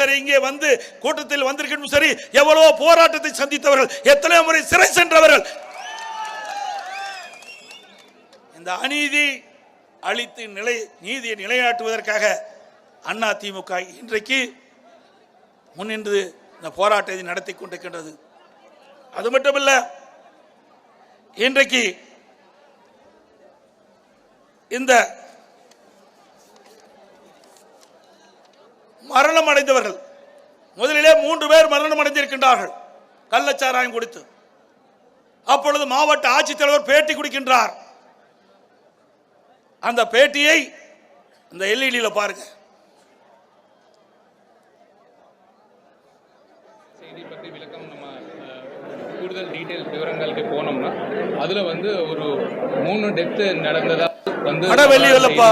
சரி இங்கே வந்து கூட்டத்தில் வந்திருக்கணும் சரி எவ்வளவோ போராட்டத்தை சந்தித்தவர்கள் எத்தனையோ முறை சிறை சென்றவர்கள். இந்த அநீதி அழித்து நிலை நீதியை நிலைநாட்டுவதற்காக அண்ணா திமுக இன்றைக்கு முன்னின்று இந்த போராட்டத்தை நடத்தி கொண்டிருக்கின்றது. அது மட்டுமல்ல இன்றைக்கு இந்த மரணம் அடைந்தவர்கள் முதலிலே மூன்று பேர் மரணம் அடைந்திருக்கின்றார்கள் கள்ளச்சாராயம் கொடுத்து. அப்பொழுது மாவட்ட ஆட்சித்தலைவர் பேட்டி குடிக்கின்றார். அந்த பேட்டியை இந்த எல்இடியில் பாருங்க. செய்தி பற்றி விளக்கம் நம்ம கூடுதல் டீட்டெயில் விவரங்களுக்கு போனோம்னா அதுல வந்து ஒரு மூணு டெத்து நடந்ததா வந்து வெளிய இல்லப்பா.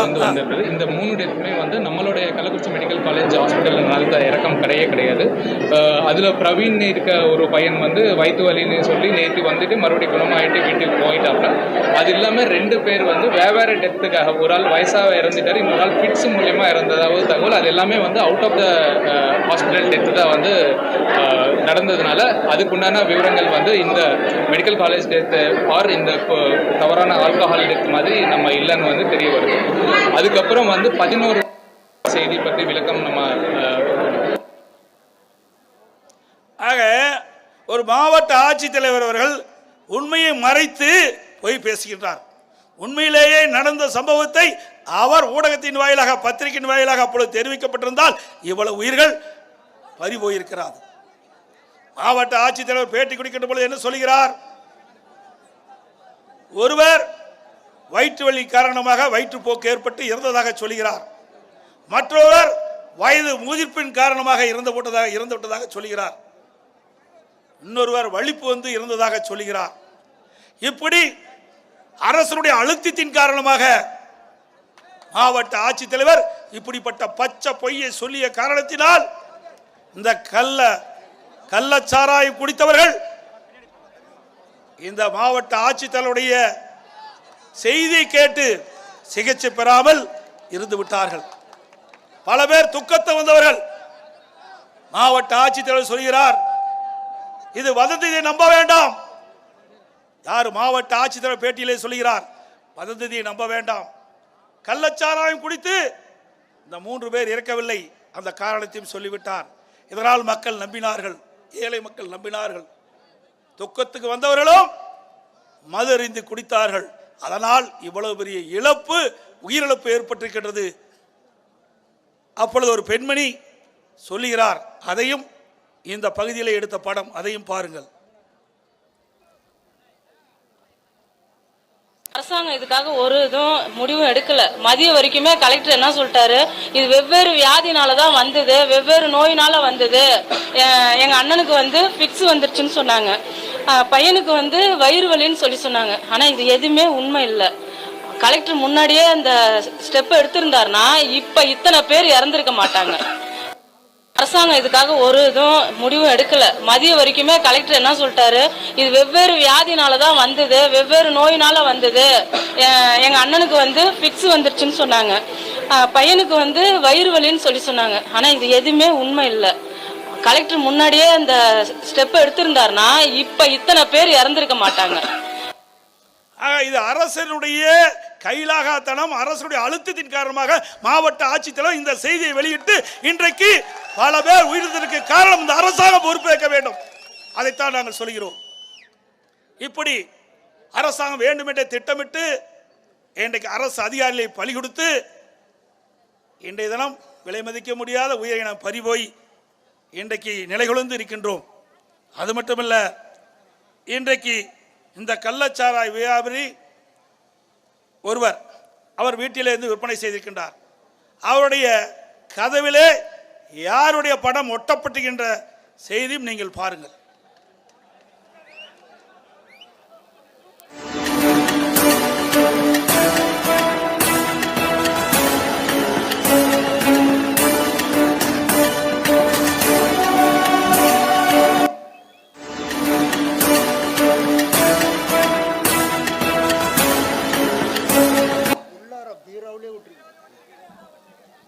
இந்த மூணு டெத்துமே வந்து நம்மளுடைய கள்ளக்குறிச்சி மெடிக்கல் காலேஜ் ஹாஸ்பிட்டல் நடந்த இறக்கம் கிடையவே கிடையாது. அதுல பிரவீன் இருக்க ஒரு பையன் வந்து வயிற்று வலின்னு சொல்லி நேற்று வந்துட்டு மறுபடியும் குணமாயிட்டு வீட்டுக்கு போயிட்டாப்ல. அது இல்லாம ரெண்டு பேர் வந்து வெவ்வேறு டெத்துக்காக ஒரு ஆள் வயசாக இறந்துட்டாரு இன்னொரு ஆள் ஃபிட்ஸ் மூலியமா இறந்ததாவது தகவல். அது எல்லாமே வந்து out of the hospital death தான் வந்து நடந்ததுனால அதுக்குண்டான விவரங்கள் வந்து இந்த மெடிக்கல் காலேஜ் டெத்து ஆர் இந்த தவறான ஆல்கஹால் டெத் மாதிரி நம்ம இல்லைன்னு வந்து தெரிய வருது. அதுக்கப்புறம் வந்து பதினோரு செய்தி பற்றி விளக்கம் நம்ம ஆக ஒரு மாவட்ட ஆட்சித்தலைவர் அவர்கள் உண்மையை மறைத்து போய் பேசுகின்றார். உண்மையிலேயே நடந்த சம்பவத்தை அவர் ஊடகத்தின் வாயிலாக பத்திரிகையின் வாயிலாக அப்பொழுது தெரிவிக்கப்பட்டிருந்தால் இவ்வளவு உயிர்கள் பறி போயிருக்கிறார் மாவட்ட ஆட்சித்தலைவர் பேட்டி குடிக்கின்ற பொழுது என்ன சொல்கிறார்? ஒருவர் வயிற்று வலி காரணமாக வயிற்றுப்போக்கு ஏற்பட்டு இறந்ததாக சொல்கிறார். மற்றொருவர் வயது முதிர்ப்பின் காரணமாக இறந்து போட்டதாக இறந்து விட்டதாக சொல்கிறார். இன்னொருவர் வலிப்பு வந்து இருந்ததாக சொல்கிறார். இப்படி அரசனுடைய அழுத்தத்தின் காரணமாக மாவட்ட ஆட்சித்தலைவர் இப்படிப்பட்ட பச்சை பொய்யை சொல்லிய காரணத்தினால் இந்த கல்லை கள்ளச்சாராயம் குடித்தவர்கள் இந்த மாவட்ட ஆட்சித்தலைவருடைய செய்தி கேட்டு சிகிச்சை பெறாமல் இருந்து விட்டார்கள். பல பேர் துக்கத்தை வந்தவர்கள். மாவட்ட ஆட்சித்தலைவர் சொல்கிறார் இது வதந்தியை நம்ப வேண்டாம். யார் மாவட்ட ஆட்சித்தலைவர் பேட்டியிலே சொல்கிறார் வதந்தியை நம்ப வேண்டாம். கள்ளச்சாராயம் குடித்து இந்த மூன்று பேர் இறக்கவில்லை. அந்த காரணத்தையும் சொல்லிவிட்டார். இதனால் மக்கள் நம்பினார்கள். ஏழை மக்கள் நம்பினார்கள். துக்கத்துக்கு வந்தவர்களும் மது அறிந்து குடித்தார்கள். அதனால் இவ்வளவு பெரிய இழப்பு உயிரிழப்பு ஏற்பட்டிருக்கின்றது. அப்பொழுது ஒரு பெண்மணி சொல்லுகிறார் அதையும் இந்த பகுதியில் எடுத்த படம் அதையும் பாருங்கள். அரசாங்கம் இதுக்காக ஒரு இதுவும் முடிவும் எடுக்கல. மதியம் வரைக்குமே கலெக்டர் என்ன சொல்லிட்டாரு? இது வெவ்வேறு வியாதினால தான் வந்தது வெவ்வேறு நோயினால வந்தது. எங்க அண்ணனுக்கு வந்து ஃபிக்ஸ் வந்துருச்சுன்னு சொன்னாங்க. பையனுக்கு வந்து வயிறு வலின்னு சொல்லி சொன்னாங்க. ஆனா இது எதுவுமே உண்மை இல்லை. கலெக்டர் முன்னாடியே அந்த ஸ்டெப் எடுத்திருந்தாருன்னா இப்ப இத்தனை பேர் இறந்திருக்க மாட்டாங்க. அரசாங்கம் இதுக்காக ஒரு இதுவும் முடிவும் எடுக்கல. மதியம் வரைக்குமே கலெக்டர் என்ன சொல்லிட்டாரு? இது வெவ்வேறு வியாதினால தான் வந்தது வெவ்வேறு நோயினால வந்தது. எங்க அண்ணனுக்கு வந்து ஃபிக்ஸ் வந்துருச்சுன்னு சொன்னாங்க. பையனுக்கு வந்து வயிறு வலின்னு சொல்லி சொன்னாங்க. ஆனா இது எதுவுமே உண்மை இல்லை. கலெக்டர் முன்னாடியே அந்த ஸ்டெப் எடுத்திருந்தாருன்னா இப்ப இத்தனை பேர் இறந்திருக்க மாட்டாங்க. இது அரசனுடைய கைலாகத்தனம் அரசுடைய அழுத்தத்தின் காரணமாக மாவட்ட ஆட்சித்தலைவர் இந்த செய்தியை வெளியிட்டு இன்றைக்கு பல பேர் உயிரிழந்ததற்கு காரணம் இந்த அரசாங்கம் பொறுப்பேற்க வேண்டும். அதைத்தான் நாங்கள் சொல்கிறோம். இப்படி அரசாங்கம் வேண்டுமென்றே திட்டமிட்டு இன்றைக்கு அரசு அதிகாரிகளை பலி கொடுத்து இன்றைய தினம் விலை மதிக்க முடியாத உயிரை நாம் பறிபோய் இன்றைக்கு நிலைகுலந்து இருக்கின்றோம். அது மட்டுமல்ல இன்றைக்கு இந்த கள்ளச்சாராய் வியாபாரி ஒருவர் அவர் வீட்டிலே இருந்து விற்பனை செய்திருக்கின்றார். அவருடைய கதவிலே யாருடைய படம் ஒட்டப்பட்டுகின்ற செய்தியும் நீங்கள் பாருங்கள்.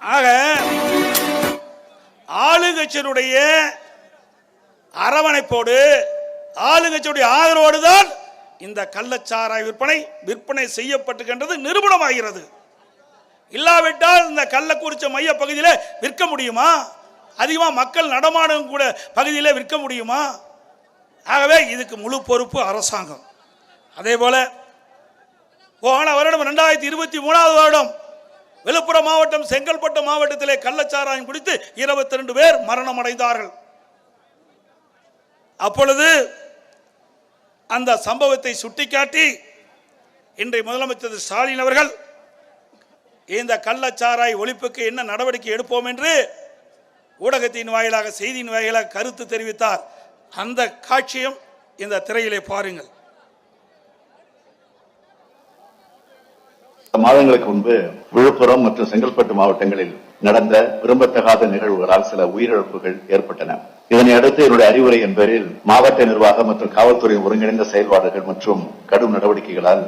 ஆக ஆளுங்கட்சியினுடைய அரவணைப்போடு ஆளுங்கட்சியுடைய ஆதரவோடு தான் இந்த கள்ளச்சாராய விற்பனை விற்பனை செய்யப்பட்டுகின்றது நிரூபணமாகிறது இல்லாவிட்டால் இந்த கள்ளக்குறிச்ச மைய பகுதியில் விற்க முடியுமா? அதிகமாக மக்கள் நடமாடும் கூட பகுதியில் விற்க முடியுமா? ஆகவே இதுக்கு முழு பொறுப்பு அரசாங்கம். அதே போல போன வருடம் ரெண்டாயிரத்தி இருபத்தி மூணாவது வருடம் விழுப்புரம் மாவட்டம் செங்கல்பட்டு மாவட்டத்திலே கள்ளச்சாராயம் குடித்து இருபத்தி ரெண்டு பேர் மரணம் அடைந்தார்கள் அப்பொழுது அந்த சம்பவத்தை சுட்டிக்காட்டி இன்றைய முதலமைச்சர் ஸ்டாலின் அவர்கள் இந்த கள்ளச்சாராய் ஒழிப்புக்கு என்ன நடவடிக்கை எடுப்போம் என்று ஊடகத்தின் வாயிலாக செய்தியின் வாயிலாக கருத்து தெரிவித்தார். அந்த காட்சியும் இந்த திரையிலே பாருங்கள். மாதங்களுக்கு முன்பு விழுப்புரம் மற்றும் செங்கல்பட்டு மாவட்டங்களில் நடந்த விரும்பத்தகாத நிகழ்வுகளால் சில உயிரிழப்புகள் ஏற்பட்டன. இதனை அடுத்து என்னுடைய அறிவுரை என்பதில் மாவட்ட நிர்வாகம் மற்றும் காவல்துறை ஒருங்கிணைந்த செயல்பாடுகள் மற்றும் கடும் நடவடிக்கைகளால்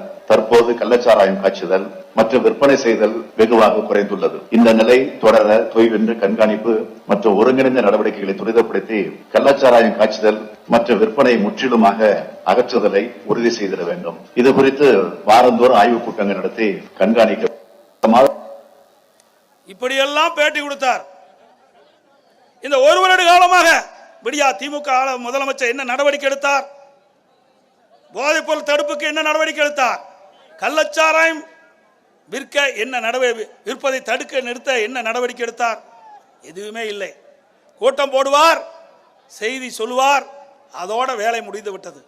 தற்போது கள்ளச்சாராயம் காய்ச்சுதல் மற்றும் விற்பனை செய்தல் வெகுவாக குறைந்துள்ளது. இந்த நிலை தொடர தொய்வின்றி கண்காணிப்பு மற்றும் ஒருங்கிணைந்த நடவடிக்கைகளை துரிதப்படுத்தி கள்ளச்சாராயம் காய்ச்சுதல் மற்றும் விற்பனை முற்றிலுமாக அகற்றுதலை உறுதி செய்திட வேண்டும். இது குறித்து வாரந்தோறும் ஆய்வுக் கூட்டங்கள் நடத்தி கண்காணிக்க இப்படியெல்லாம் பேட்டி கொடுத்தார். இந்த ஒரு வருட காலமாக விடியா திமுக முதலமைச்சர் என்ன நடவடிக்கை எடுத்தார்? போதைப்பொருள் தடுப்புக்கு என்ன நடவடிக்கை எடுத்தார்? கள்ளச்சாராயம் விற்க என்ன நடவடிக்கை விற்பதை தடுக்க நிறுத்த என்ன நடவடிக்கை எடுத்தார்? எதுவுமே இல்லை. கூட்டம் போடுவார் செய்தி சொல்லுவார் அதோட வேலை முடிந்து விட்டது.